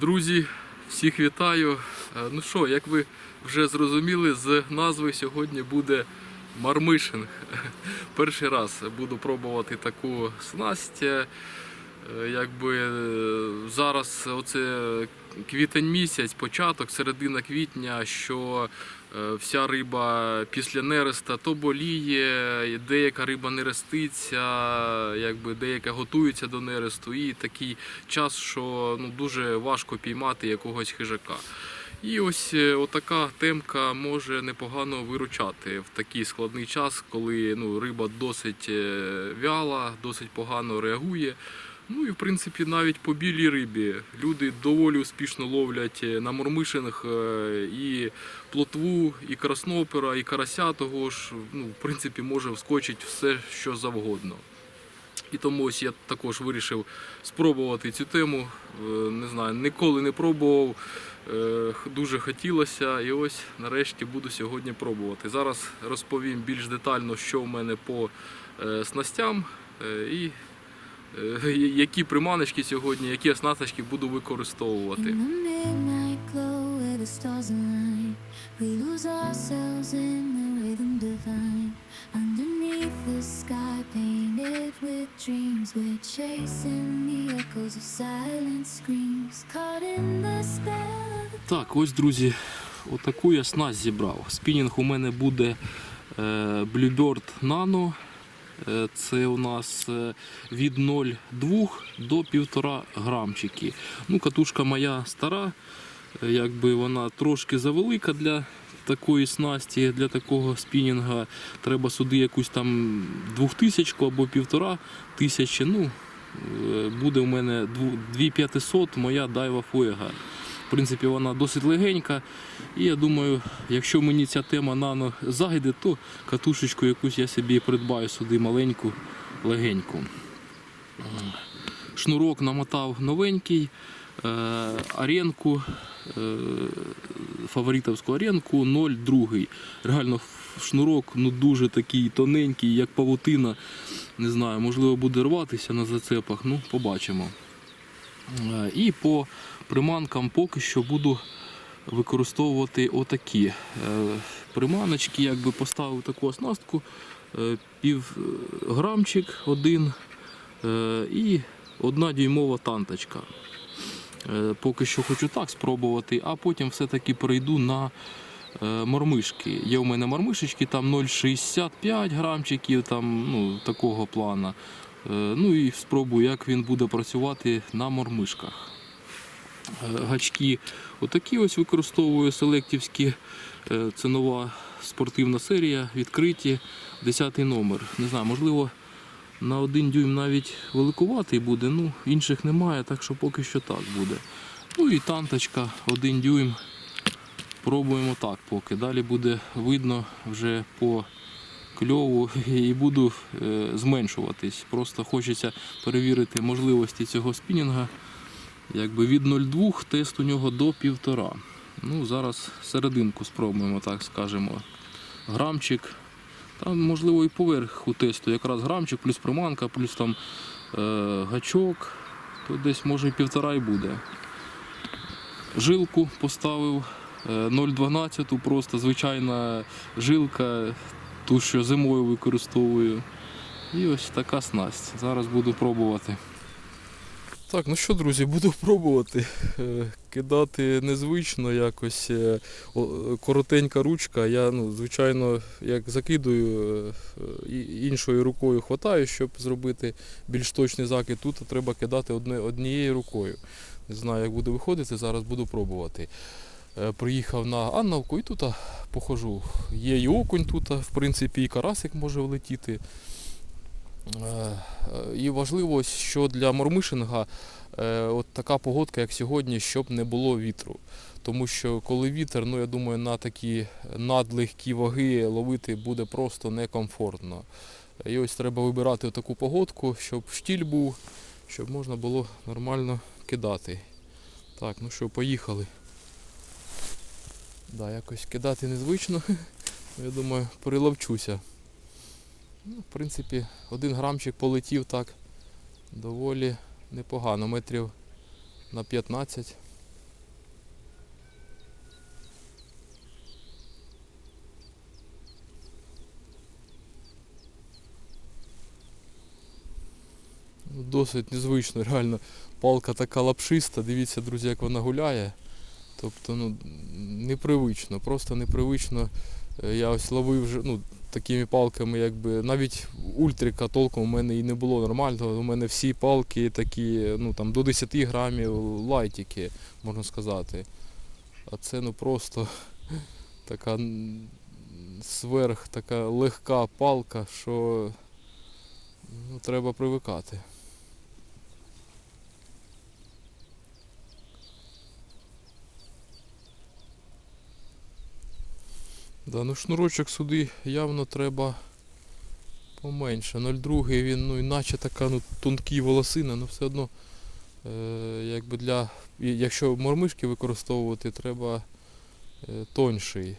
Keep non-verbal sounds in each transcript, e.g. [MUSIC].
Друзі, всіх вітаю. Е, Ну що, як ви вже зрозуміли, з назви сьогодні буде мармишинг. [LAUGHS] Перший раз буду пробувати таку снасть. Е, Якби е, зараз оце квітень місяць, початок, середина квітня, що вся риба після нереста то боліє, деяка риба не реститься, якби деяка готується до нересту, і такий час, що ну, дуже важко піймати якогось хижака. І ось е, отака темка може непогано виручати в такий складний час, коли ну, риба досить е, вяла, досить погано реагує. Ну і в принципі навіть по білій рибі люди доволі успішно ловлять е, на мормишинах е, і плотву, і краснопера, і карася того ж. Ну, в принципі, може вскочити все, що завгодно. І тому ось я також вирішив спробувати цю тему. Е, Не знаю, ніколи не пробував. Дуже хотілося, і ось нарешті буду сьогодні пробувати. Зараз розповім більш детально, що в мене по снастям і які приманочки сьогодні, які оснасточки буду використовувати. Так, ось, друзі, отаку я снасть зібрав. Спінінг у мене буде е, Bluebird Nano. Е, Це у нас е, від 0,2 до 1,5 грамчики. Ну, катушка моя стара, е, якби вона трошки завелика для такої снасті, для такого спінінга. Треба сюди якусь там 2000 або 1500. Ну, буде у мене 2500 моя Daiwa Fuega. Принципі, вона досить легенька. І я думаю, якщо мені ця тема нано зайде, то катушечку якусь я собі придбаю сюди маленьку, легеньку. Шнурок намотав новенький, е, аренку, е, фаворитовську аренку 0,2. Реально шнурок ну, дуже такий тоненький, як павутина. Не знаю, можливо буде рватися на зацепах, ну побачимо. Е, І по приманкам поки що буду використовувати отакі е, приманочки, якби поставив таку оснастку, е, пів е, один і одна дюймова танточка. Поки що хочу так спробувати, а потім все-таки перейду на мормишки. Є у мене мормишечки, там 0,65 грамчиків, там, ну, такого плана. Ну і спробую, як він буде працювати на мормишках. Е, Гачки отакі ось використовую селектівські. Е, Це нова спортивна серія, відкриті, 10 номер. Не знаю, можливо, на один дюйм навіть великуватий буде, ну інших немає, так що поки що так буде. Ну і танточка, один дюйм. Пробуємо так поки. Далі буде видно вже по кльову [LAUGHS] і буду е, зменшуватись. Просто хочеться перевірити можливості цього спінінга. Якби від 0,2 тест у нього до 1,5. Ну, зараз серединку спробуємо, так скажемо. Грамчик. Там, можливо, і поверху тесту. Якраз грамчик, плюс приманка, плюс там е, гачок. То десь може і півтора і буде. Жилку поставив е, 0,12, просто звичайна жилка, ту, що зимою використовую. І ось така снасть. Зараз буду пробувати. Так, ну що, друзі, буду пробувати. Е, Кидати незвично якось. е, Коротенька ручка. Я, ну, звичайно, як закидую е, іншою рукою хватаю, щоб зробити більш точний закид. Тут треба кидати однією рукою. Не знаю, як буде виходити, зараз буду пробувати. Приїхав на Анновку і тут похожу. Є і окунь тут, в принципі, і карасик може влетіти. Е, І важливо, що для мормишинга е, от така погодка, як сьогодні, щоб не було вітру. Тому що коли вітер, ну я думаю, на такі надлегкі ваги ловити буде просто некомфортно. І ось треба вибирати таку погодку, щоб штіль був, щоб можна було нормально кидати. Так, ну що, поїхали. Да, якось кидати незвично. [LAUGHS] Я думаю, приловчуся. Ну, В принципі, один грамчик полетів так доволі непогано, метрів на 15. Ну, досить незвично, реально палка така лапшиста, дивіться, друзі, як вона гуляє. Тобто ну, непривично, просто непривично. Е, я ось ловив вже, ну, такими палками, якби навіть ультрика толком у мене і не було нормального. У мене всі палки такі, ну там до 10 грамів лайтики, можна сказати. А це ну просто [LAUGHS] така сверх, така легка палка, що ну, треба привикати. Да, ну шнурочок сюди явно треба поменше. 0,2 він, ну іначе така ну, тонкі волосина, ну все одно, е, якби для. Якщо мормишки використовувати, треба е, тонший.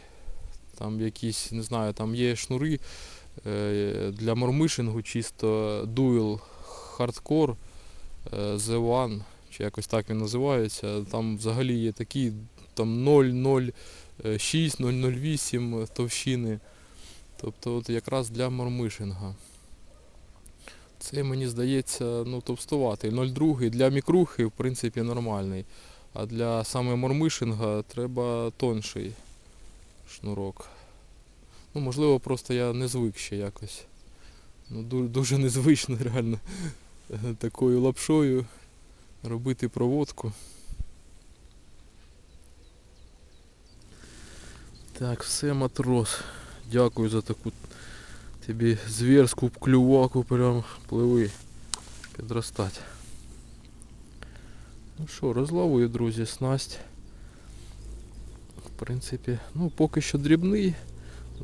Там якісь, не знаю, там є шнури е, для мормишингу чисто Dual Hardcore е, The One, чи якось так він називається. Там взагалі є такі там 0,0 6, 008 товщини. Тобто от якраз для мормишинга. Це мені здається ну, товстуватий. 0,2 для мікрухи в принципі нормальний. А для саме мормишинга треба тонший шнурок. Ну, можливо, просто я не звик ще якось. Ну, дуже незвично реально [LAUGHS] такою лапшою робити проводку. Так, все, матрос. Дякую за таку тобі зверську клюваку, прям пливи підростати. Ну що, розловую, друзі, снасть. В принципі, ну поки що дрібний.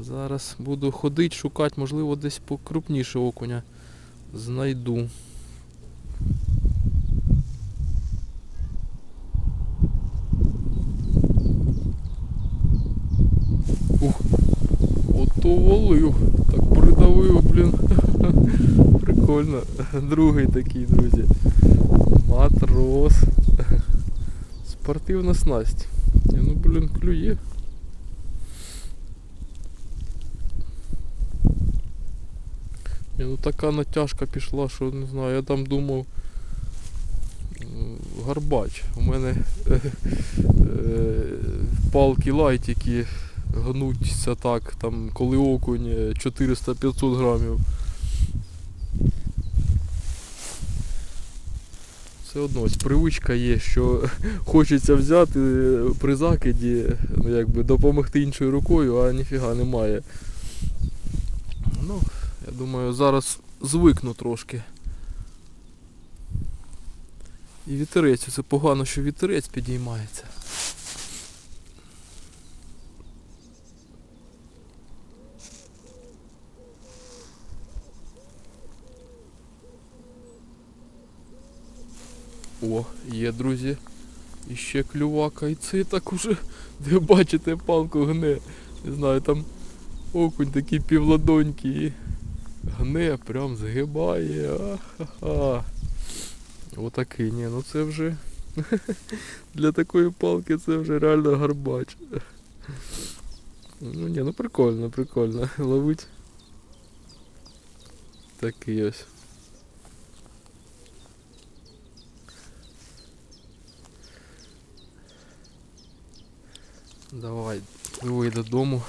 Зараз буду ходити, шукати, можливо, десь покрупніше окуня знайду. Ух, ото. Так придавив, блін. [LAUGHS] Прикольно. Другий такий, друзі. Матрос. Спортивна снасть. Ні, Ну, блін, клює. Ну така натяжка пішла, що не знаю, я там думав. м, Гарбач. У мене [LAUGHS] е, е, палки лайтики гнуться так, там, коли окунь е, 400-500 грамів. Все одно привичка є, що [LAUGHS] хочеться взяти е, при закиді, ну якби допомогти іншою рукою, а ніфіга немає. Ну, я думаю, зараз звикну трошки. І вітерець, це погано, що вітерець підіймається. О, є, друзі. І ще клювака. І це так уже, [LAUGHS] де бачите, палку гне. Не знаю, там окунь такий півладонький. і Гне, прям згибає. Отакий, ні, ну це вже [LAUGHS] для такої палки це вже реально гарбач. Ну ні, ну прикольно, прикольно. [LAUGHS] Ловить. Такий ось. Давай, пливи додому.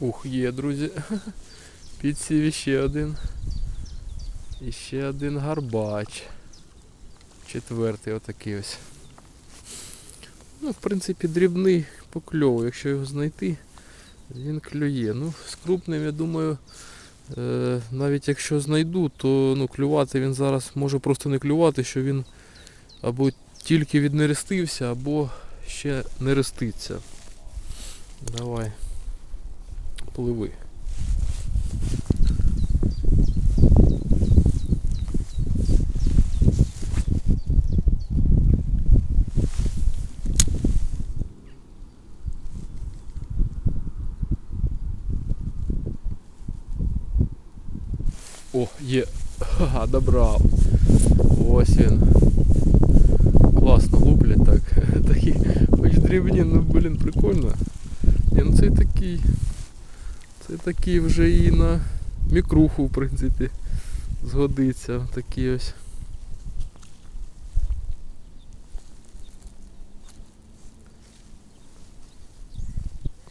Ух, є, друзі. [LAUGHS] Підсів іще один. І ще один гарбач. Четвертий отакий ось. Ну, в принципі, дрібний покльовий, якщо його знайти, він клює. Ну, з крупним, я думаю, навіть якщо знайду, то ну, клювати він зараз може просто не клювати, що він або тільки віднерестився, або ще не реститься. Давай. Пливи. О, є. Ха, добрав. Ось він. Класно луплять так. [LAUGHS] Такі Хоч дрібні, ну блін, прикольно. Ні, ну цей такий. Це такий вже і на мікруху, в принципі, згодиться. Такий ось.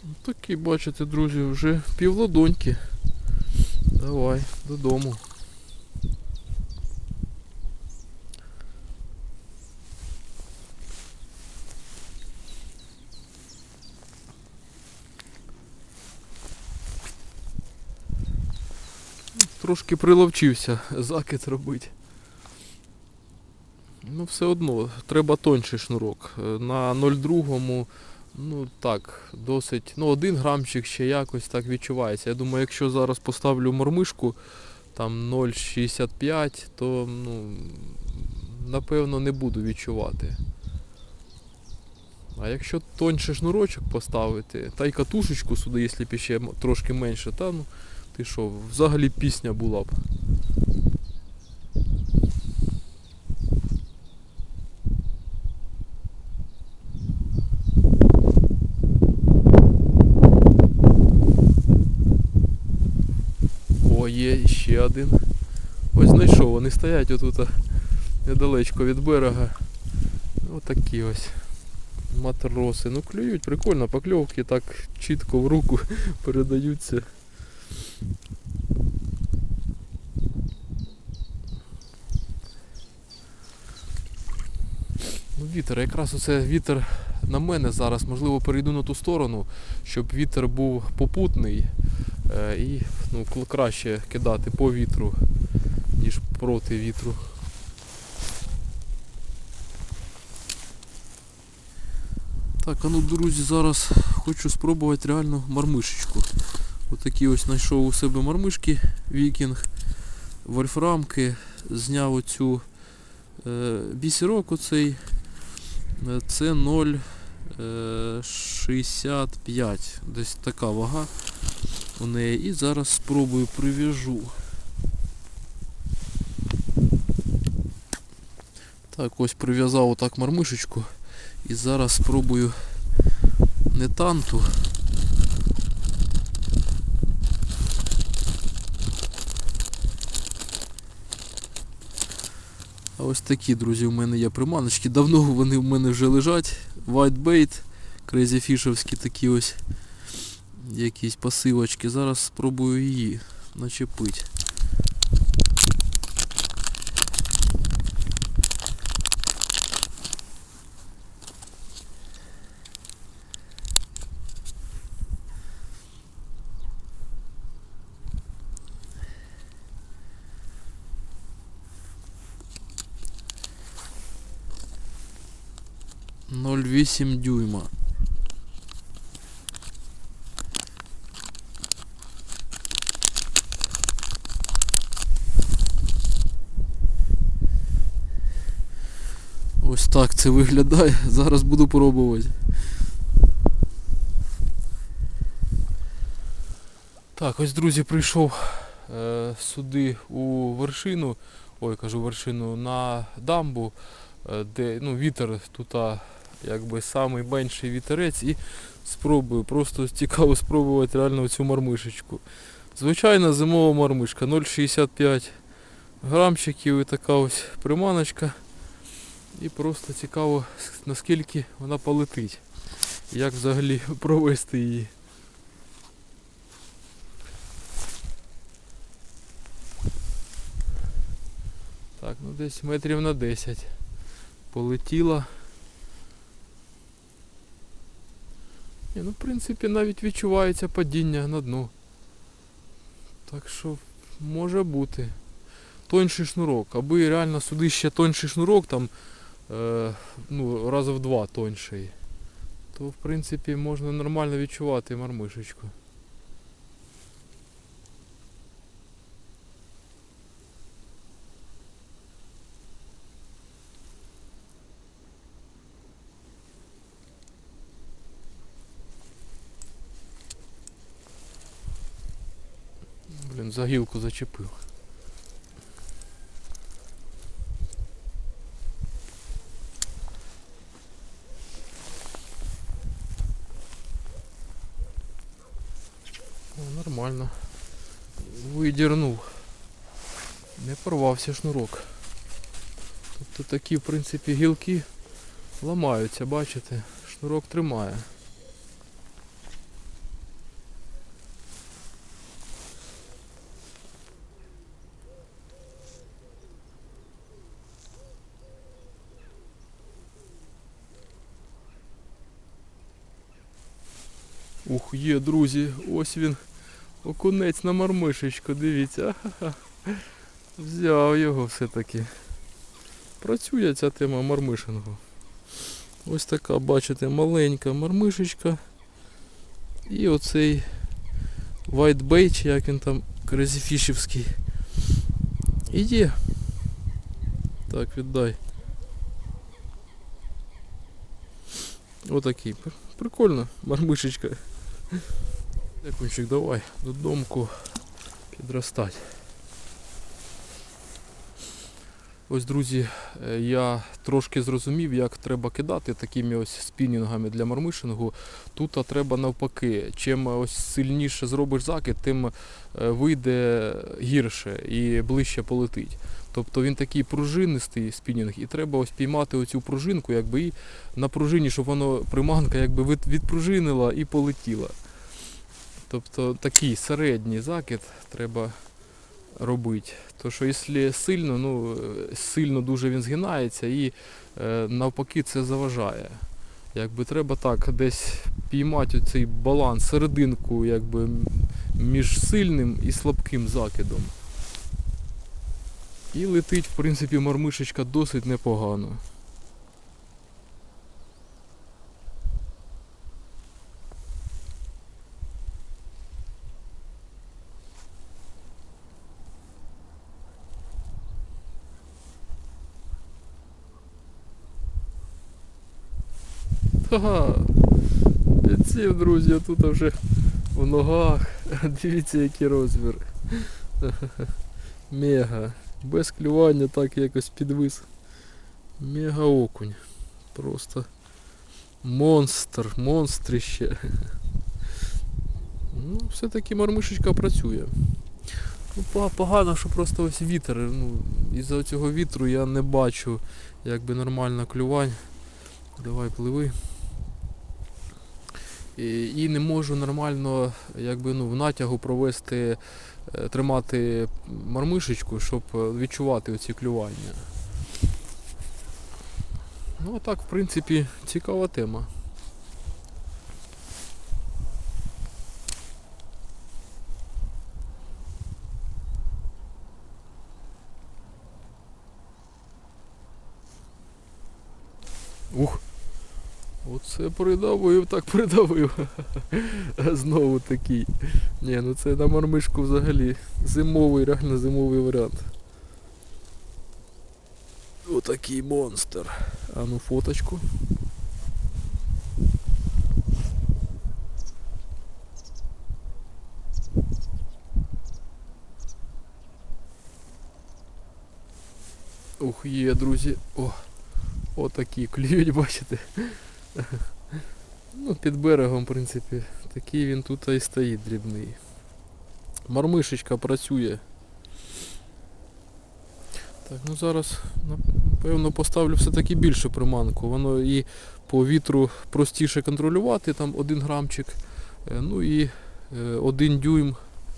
Ну, Такий, бачите, друзі, вже півлодоньки. Давай, додому. Трошки приловчився закид робити. Ну, все одно, треба тонший шнурок. Е, На 0,2, ну так, досить. Ну, один грамчик ще якось так відчувається. Я думаю, якщо зараз поставлю мормишку там 0,65, то ну, напевно не буду відчувати. А якщо тонший шнурочок поставити, та й катушечку сюди, якщо ще трошки менше, та ну ти що, взагалі пісня була б. О, є ще один. Ось знайшов, вони стоять отут недалечко від берега. Отакі ось матроси. Ну клюють, прикольно, покльовки так чітко в руку [LAUGHS] передаються. Ну, вітер, якраз оце вітер на мене зараз, можливо, перейду на ту сторону, щоб вітер був попутний е, і ну, краще кидати по вітру, ніж проти вітру. Так, а ну, друзі, зараз хочу спробувати реально мармишечку. Отакі ось знайшов у себе мармишки вікінг, вольфрамки, зняв оцю е, бісерок оцей. Е, Це 0,65. Десь така вага у неї. І зараз спробую прив'яжу. Так, ось прив'язав отак мармишечку. І зараз спробую не танту. А ось такі, друзі, у мене є приманочки. Давно вони в мене вже лежать. Whitebait, крейзіфішевські такі ось якісь пасивочки. Зараз спробую її начепити. Ноль вісім дюйма. Ось так це виглядає. [LAUGHS] Зараз буду пробувати. Так, ось друзі, прийшов е, сюди у вершину, ой, кажу вершину, на дамбу, е, де ну, вітер тут якби самий менший вітерець і спробую, просто цікаво спробувати реально цю мармишечку. Звичайна зимова мармишка 0,65 грамчиків і така ось приманочка. І просто цікаво, наскільки вона полетить. Як взагалі [LAUGHS] провести її. Так, ну десь метрів на 10 полетіла. Ні, ну в принципі навіть відчувається падіння на дно. Так що може бути. Тонший шнурок. Аби реально сюди ще тонший шнурок, там е, ну, рази в два тонший, то в принципі можна нормально відчувати мармишечку. Блін, за гілку зачепив. О, нормально. Видірнув. Не порвався шнурок. Тобто такі, в принципі, гілки ламаються, бачите? Шнурок тримає. Є, друзі, ось він. Окунець на мармишечку, дивіться. Взяв його все-таки. Працює ця тема мармишингу. Ось така, бачите, маленька мармишечка. І оцей white чи як він там крезіфішівський. І є. Так, віддай. Отакий. Пр- Прикольно, мармишечка. Дякунчик, давай додомку підростать. Ось, друзі, е, я трошки зрозумів, як треба кидати такими ось спінінгами для мармишингу. Тут треба навпаки. Чим ось сильніше зробиш закид, тим е, вийде гірше і ближче полетить. Тобто він такий пружинистий спінінг, і треба ось піймати оцю пружинку, якби і на пружині, щоб воно приманка якби відпружинила і полетіла. Тобто такий середній закид треба робити. То що якщо сильно, ну сильно дуже він згинається і е, навпаки це заважає. Якби треба так десь піймати цей баланс, серединку якби, між сильним і слабким закидом. І летить, в принципі, мормишечка досить непогано. Ага. Підсів, друзі, тут вже в ногах. Дивіться, який розмір. Мега. Без клювання так якось підвис. Мега окунь. Просто монстр, монстрище. Ну, все-таки мармишечка працює. Ну, погано, що просто ось вітер. Ну, із-за цього вітру я не бачу якби нормально клювань. Давай пливи. І, не можу нормально якби, ну, в натягу провести, е, тримати мармишечку, щоб відчувати оці клювання. Ну, а так, в принципі, цікава тема. Ух! Оце придавив, так придавив. [LAUGHS] Знову такий. Ні, ну це на мармишку взагалі зимовий, реально зимовий варіант. Отакий монстр. А ну фоточку. Ух, є, друзі. О, отакі клюють, бачите. Ну, під берегом, в принципі, такий він тут і стоїть дрібний. Мармишечка працює. Так, ну зараз, напевно, поставлю все-таки більшу приманку. Воно і по вітру простіше контролювати, там один грамчик. Е, Ну і е, один дюйм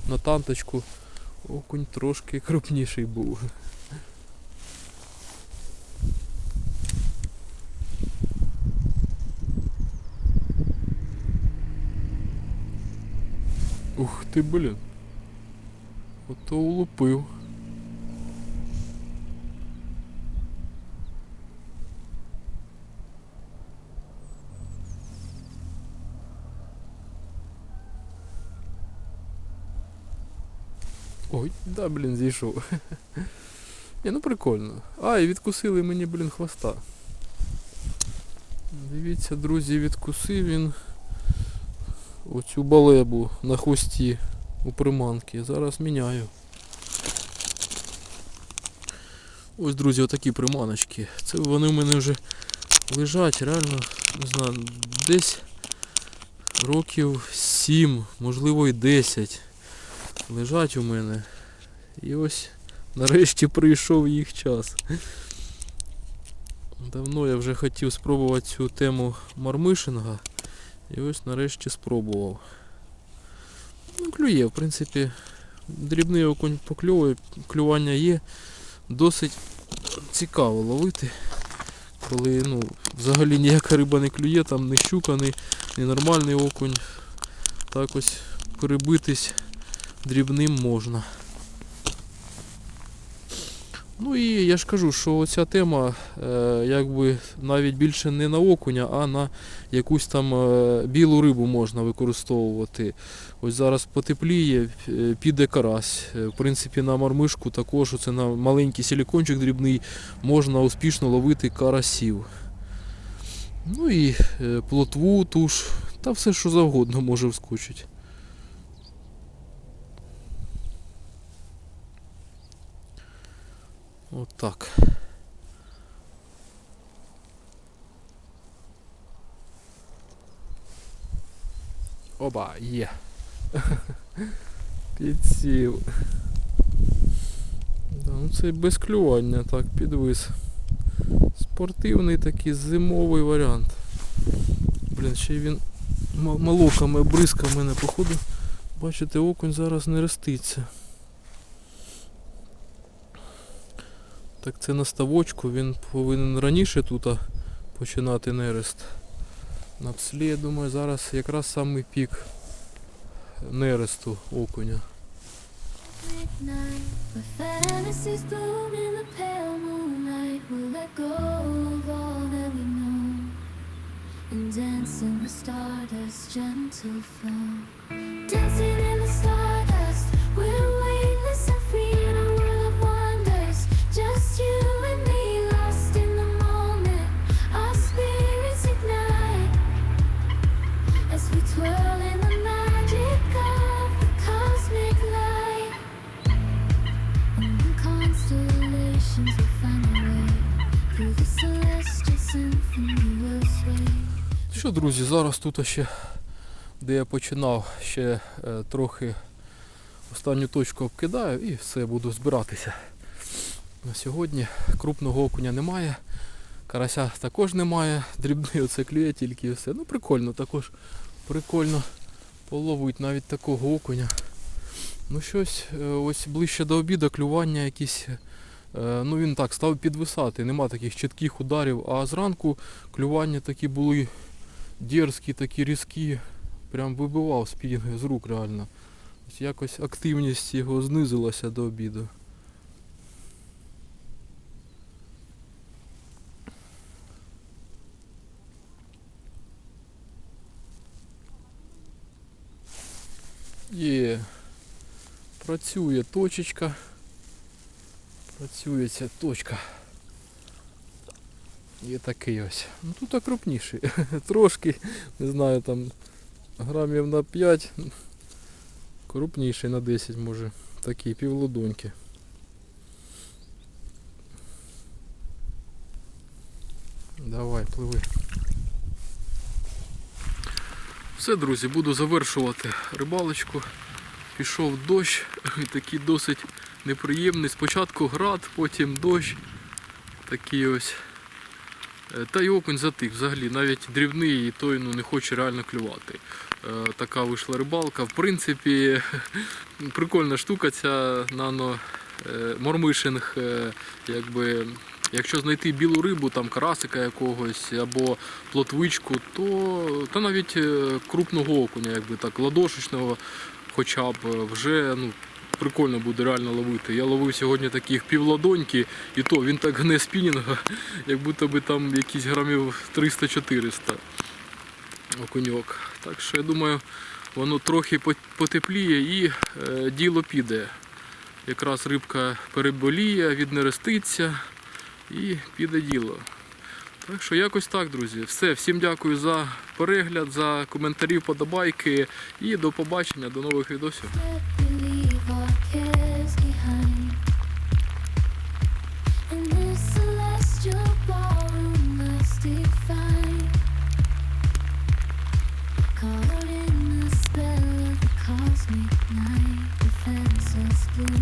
на танточку. Окунь трошки крупніший був. Ух ти, блін. Ото улупив. Ой, да, блін, зійшов. [LAUGHS] Ні, ну прикольно. А, і відкусили мені, блін, хвоста. Дивіться, друзі, відкусив він оцю балебу на хвості у приманки. Зараз міняю. Ось, друзі, отакі приманочки. Це вони в мене вже лежать, реально, не знаю, десь років 7, можливо і 10 лежать у мене. І ось нарешті прийшов їх час. Давно я вже хотів спробувати цю тему мармишинга. І ось нарешті спробував. Ну, клює, в принципі, дрібний окунь покльовує, клювання є. Досить цікаво ловити. Коли ну, взагалі ніяка риба не клює, там не щука, ні, ні нормальний окунь. Так ось перебитись дрібним можна. Ну і я ж кажу, що ця тема е, якби навіть більше не на окуня, а на якусь там е, білу рибу можна використовувати. Ось зараз потепліє, е, піде карась. В принципі, на мармишку також оце на маленький силікончик дрібний можна успішно ловити карасів. Ну і плотву, туш, та все що завгодно може вскочити. От так. Оба, є. Підсів. Да, ну це без клювання, так, підвис. Спортивний такий зимовий варіант. Блін, ще й він молоками бризка в мене, походу. Бачите, окунь зараз не роститься. Так це на ставочку, він повинен раніше тут починати нерест. На пслі, я думаю, зараз якраз самий пік нересту окуня. and dance in the stardust gentle flow друзі, зараз тут ще, де я починав, ще е, трохи останню точку обкидаю і все, буду збиратися. На сьогодні крупного окуня немає, карася також немає, дрібний оце клює тільки і все. Ну прикольно, також прикольно половить навіть такого окуня. Ну щось, е, ось ближче до обіду клювання якісь. е, Ну він так став підвисати, нема таких чітких ударів, а зранку клювання такі були дерзкі, такі різкі, прям вибивав спінг з рук реально. Ось якось активність його знизилася до обіду. Є. Працює точечка. Працює ця точка. Є такий ось. Ну тут крупніший. [LAUGHS] Трошки, не знаю, там грамів на 5. Крупніший на 10 може. Такий півлодоньки. Давай, пливи. Все, друзі, буду завершувати рибалочку. Пішов дощ, [LAUGHS] такий досить неприємний. Спочатку град, потім дощ. Такий ось. Е, Та й окунь затих взагалі, навіть дрібний і той ну, не хоче реально клювати. Е, Така вийшла рибалка. В принципі, [LAUGHS] прикольна штука ця нано е, мормишинг. Якби, якщо знайти білу рибу, там карасика якогось або плотвичку, то, то навіть крупного окуня, якби так, ладошечного хоча б вже ну, прикольно буде реально ловити. Я ловив сьогодні таких півладоньки, і то він так гне спінінга, [LAUGHS] як будто би там якісь грамів 300-400 окуньок. Так що я думаю, воно трохи потепліє і е, діло піде. Якраз рибка переболіє, віднереститься і піде діло. Так що якось так, друзі. Все, всім дякую за перегляд, за коментарі, подобайки і до побачення, до нових відосів.